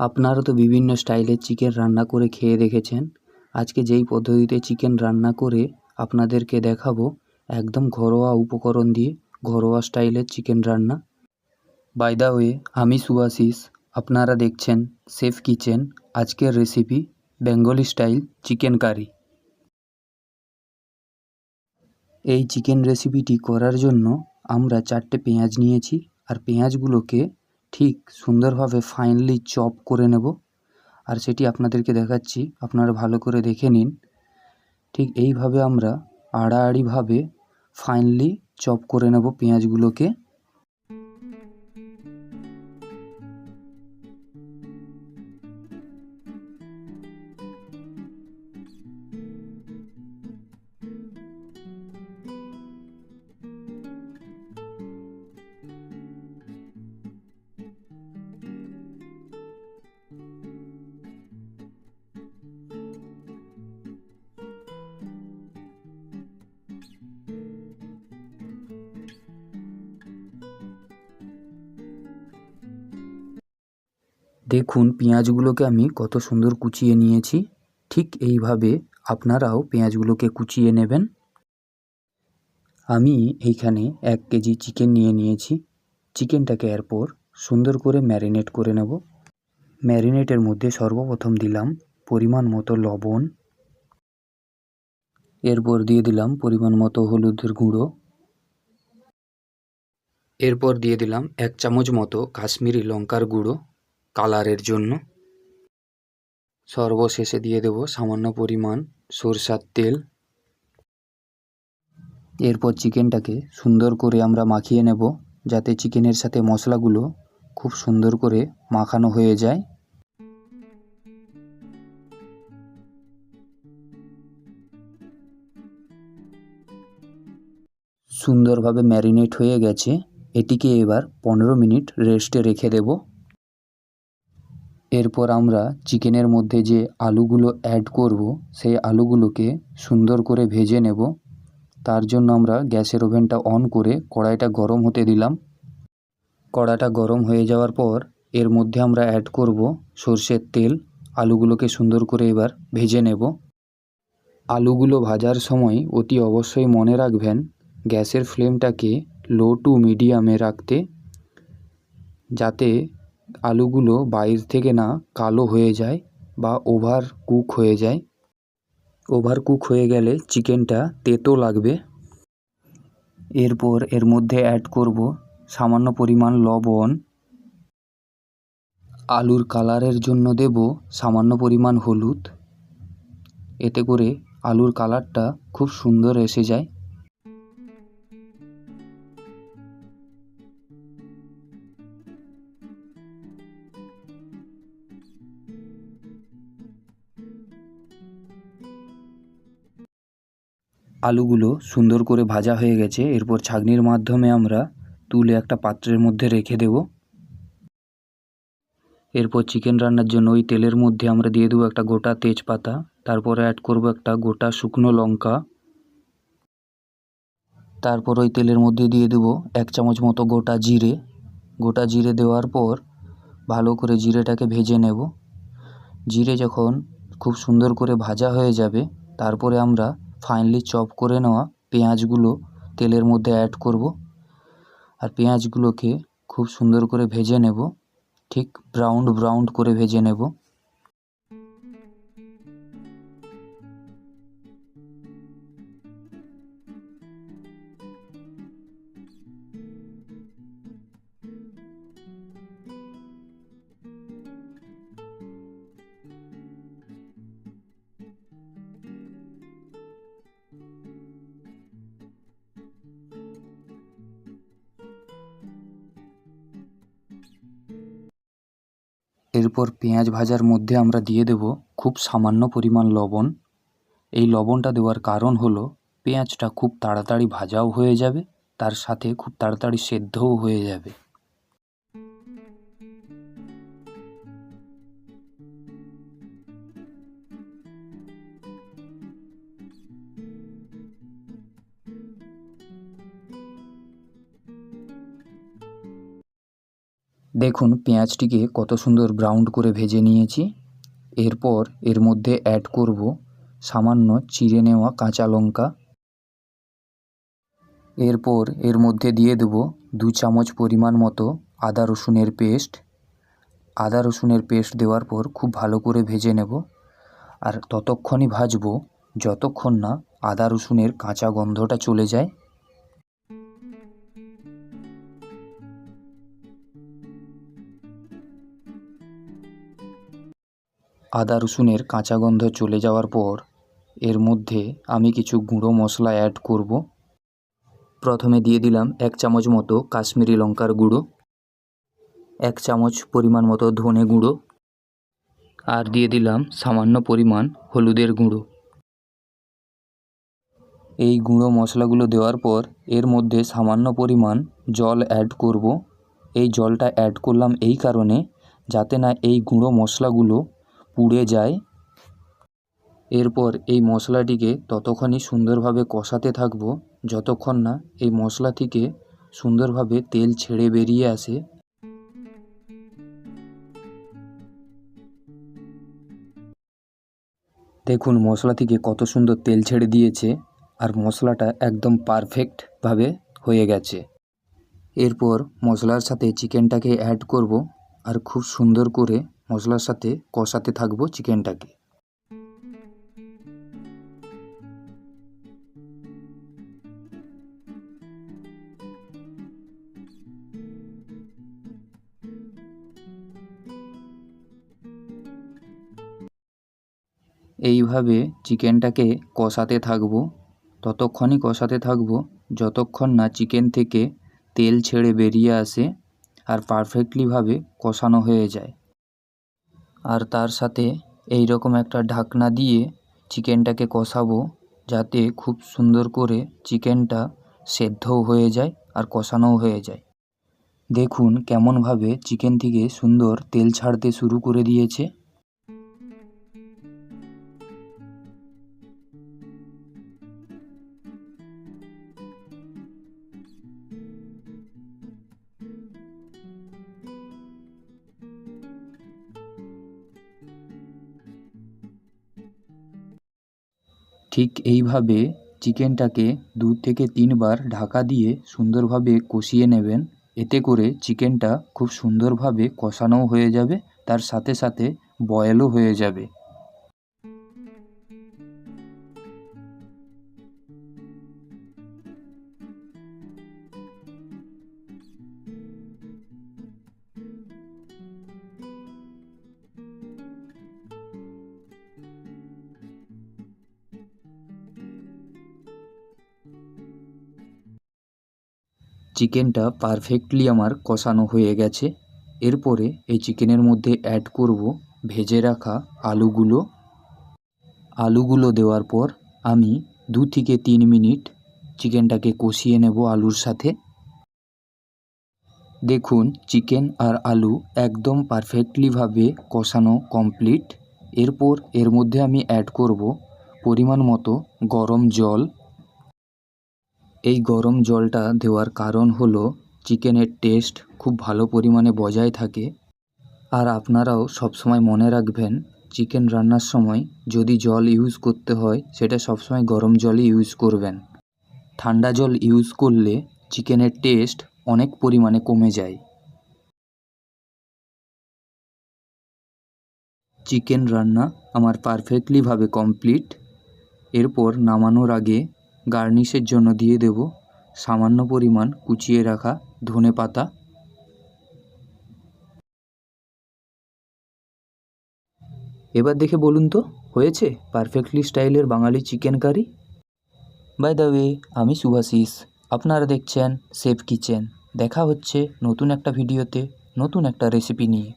আপনারা তো বিভিন্ন স্টাইলের চিকেন রান্না করে খেয়ে দেখেছেন। আজকে যেই পদ্ধতিতে চিকেন রান্না করে আপনাদেরকে দেখাবো, একদম ঘরোয়া উপকরণ দিয়ে ঘরোয়া স্টাইলের চিকেন রান্না। বাই দ্য ওয়ে আমি সুভাশিস আপনারা দেখছেন সেফ কিচেন আজকের recipe Bengali style chicken curry. এই চিকেন রেসিপিটি করার জন্য আমরা চারটে পেঁয়াজ নিয়েছি আর পেঁয়াজগুলোকে ঠিক সুন্দরভাবে ফাইনলি চপ করে নেব। আর সেটি আপনাদেরকে দেখাচ্ছি, আপনারা ভালো করে দেখে নিন। ঠিক এইভাবে আমরা আড়াআড়িভাবে ফাইনলি চপ করে নেব পেঁয়াজগুলোকে। দেখুন পেঁয়াজগুলোকে আমি কত সুন্দর কুচিয়ে নিয়েছি। ঠিক এইভাবে আপনারাও পেঁয়াজগুলোকে কুচিয়ে নেবেন। আমি এইখানে এক কেজি চিকেন নিয়ে নিয়েছি। চিকেনটাকে এরপর সুন্দর করে ম্যারিনেট করে নেব। ম্যারিনেটের মধ্যে সর্বপ্রথম দিলাম পরিমাণ মতো লবণ। এরপর দিয়ে দিলাম পরিমাণ মতো হলুদের গুঁড়ো। এরপর দিয়ে দিলাম এক চামচ মতো কাশ্মীরি লঙ্কার গুঁড়ো। কালারের জন্য। সর্বশেষে দিয়ে দেব সামান্য পরিমাণ সরষার তেল। এরপর চিকেনটাকে সুন্দর করে আমরা মাখিয়ে নেব, যাতে চিকেনের সাথে মশলাগুলো খুব সুন্দর করে মাখানো হয়ে যায়। সুন্দরভাবে ম্যারিনেট হয়ে গেছে। এটিকে এবার পনেরো মিনিট রেস্টে রেখে দেব। এরপর আমরা চিকেনের মধ্যে যে আলুগুলো অ্যাড করব, সেই আলুগুলোকে সুন্দর করে ভেজে নেব। তার জন্য আমরা গ্যাসের ওভেনটা অন করে কড়াইটা গরম হতে দিলাম। কড়াটা গরম হয়ে যাওয়ার পর এর মধ্যে আমরা অ্যাড করব সর্ষের তেল। আলুগুলোকে সুন্দর করে এবার ভেজে নেব। আলুগুলো ভাজার সময় অতি অবশ্যই মনে রাখবেন, গ্যাসের ফ্লেমটাকে লো টু মিডিয়ামে রাখতে, যাতে আলুগুলো বাইর থেকে না কালো হয়ে যায় বা ওভার কুক হয়ে যায়। ওভার কুক হয়ে গেলে চিকেনটা তেতো লাগবে। এরপর এর মধ্যে অ্যাড করব সামান্য পরিমাণ লবণ। আলুর কালারের জন্য দেব সামান্য পরিমাণ হলুদ। এতে করে আলুর কালারটা খুব সুন্দর এসে যায়। আলুগুলো সুন্দর করে ভাজা হয়ে গেছে। এরপর ছাঁকনির মাধ্যমে আমরা তুলে একটা পাত্রের মধ্যে রেখে দেব। এরপর চিকেন রান্নার জন্য ওই তেলের মধ্যে আমরা দিয়ে দেবো একটা গোটা তেজপাতা, তারপরে অ্যাড করব একটা গোটা শুকনো লঙ্কা। তারপর ওই তেলের মধ্যে দিয়ে দেবো এক চামচ মতো গোটা জিরে। গোটা জিরে দেওয়ার পর ভালো করে জিরেটাকে ভেজে নেব। জিরে যখন খুব সুন্দর করে ভাজা হয়ে যাবে, তারপরে আমরা ফাইনলি চপ করে নেওয়া পেঁয়াজগুলো তেলের মধ্যে অ্যাড করব। আর পেঁয়াজগুলোকে খুব সুন্দর করে ভেজে নেব। ঠিক ব্রাউন ব্রাউন করে ভেজে নেব। এরপর পেঁয়াজ ভাজার মধ্যে আমরা দিয়ে দেব খুব সামান্য পরিমাণ লবণ। এই লবণটা দেওয়ার কারণ হলো, পেঁয়াজটা খুব তাড়াতাড়ি ভাজাও হয়ে যাবে, তার সাথে খুব তাড়াতাড়ি সেদ্ধও হয়ে যাবে। দেখুন, পেঁয়াজটিকে কত সুন্দর ব্রাউন করে ভেজে নিয়েছি। এরপর এর মধ্যে অ্যাড করব সামান্য চিড়ে নেওয়া কাঁচা লঙ্কা। এরপর এর মধ্যে দিয়ে দেব দু চামচ পরিমাণ মতো আদা রসুনের পেস্ট। আদা রসুনের পেস্ট দেওয়ার পর খুব ভালো করে ভেজে নেব। আর ততক্ষণই ভাজবো যতক্ষণ না আদা রসুনের কাঁচা গন্ধটা চলে যায়। আদা রসুনের কাঁচা গন্ধ চলে যাওয়ার পর এর মধ্যে আমি কিছু গুঁড়ো মশলা অ্যাড করব। প্রথমে দিয়ে দিলাম এক চামচ মতো কাশ্মীরি লঙ্কার গুঁড়ো, এক চামচ পরিমাণ মতো ধনে গুঁড়ো আর দিয়ে দিলাম সামান্য পরিমাণ হলুদের গুঁড়ো। এই গুঁড়ো মশলাগুলো দেওয়ার পর এর মধ্যে সামান্য পরিমাণ জল অ্যাড করব। এই জলটা অ্যাড করলাম এই কারণে যাতে না এই গুঁড়ো মশলাগুলো পুড়ে যায়। এরপর এই মশলাটিকে ততক্ষণই সুন্দরভাবে কষাতে থাকব, যতক্ষণ না এই মশলা থেকে সুন্দরভাবে তেল ছেড়ে বেরিয়ে আসে। দেখুন মশলা থেকে কত সুন্দর তেল ছেড়ে দিয়েছে আর মশলাটা একদম পারফেক্টভাবে হয়ে গেছে। এরপর মশলার সাথে চিকেনটাকে অ্যাড করব আর খুব সুন্দর করে মশলার সাথে কষাতে থাকব চিকেনটাকে। এইভাবে চিকেনটাকে কষাতে থাকব, ততক্ষণই কষাতে থাকব, যতক্ষণ না চিকেন থেকে তেল ছেড়ে বেরিয়ে আসে আর পারফেক্টলিভাবে কষানো হয়ে যায়। আর তার সাথে এই রকম একটা ঢাকনা দিয়ে চিকেনটাকে কষাবো, যাতে খুব সুন্দর করে চিকেনটা সেদ্ধও হয়ে যায় আর কষানোও হয়ে যায়। দেখুন কেমনভাবে চিকেন থেকে সুন্দর তেল ছাড়তে শুরু করে দিয়েছে। ঠিক এইভাবে চিকেনটাকে দু থেকে তিনবার ঢাকা দিয়ে সুন্দরভাবে কষিয়ে নেবেন। এতে করে চিকেনটা খুব সুন্দরভাবে কষানোও হয়ে যাবে, তার সাথে সাথে বয়েলও হয়ে যাবে। চিকেনটা পারফেক্টলি আমার কষানো হয়ে গেছে। এরপরে এই চিকেনের মধ্যে অ্যাড করব ভেজে রাখা আলুগুলো। আলুগুলো দেওয়ার পর আমি দু থেকে তিন মিনিট চিকেনটাকে কষিয়ে নেব আলুর সাথে। দেখুন, চিকেন আর আলু একদম পারফেক্টলিভাবে কষানো কমপ্লিট এরপর এর মধ্যে আমি অ্যাড করব পরিমাণ মতো গরম জল। এই গরম জলটা দেওয়ার কারণ হলো চিকেনের টেস্ট খুব ভালো পরিমাণে বজায় থাকে। আর আপনারাও সবসময় মনে রাখবেন, চিকেন রান্নার সময় যদি জল ইউজ করতে হয়, সেটা সবসময় গরম জলই ইউজ করবেন। ঠান্ডা জল ইউজ করলে চিকেনের টেস্ট অনেক পরিমাণে কমে যায়। চিকেন রান্না আমার পারফেক্টলিভাবে কমপ্লিট এরপর নামানোর আগে গার্নিশের জন্য দিয়ে দেব সামান্য পরিমাণ কুচিয়ে রাখা ধনে পাতা। এবার দেখে বলুন তো, হয়েছে? পারফেক্টলি স্টাইলের Bangali chicken curry by the way আমি সুভাশিস আপনারা দেখছেন সেফ কিচেন দেখা হচ্ছে নতুন একটা ভিডিওতে নতুন একটা রেসিপি নিয়ে।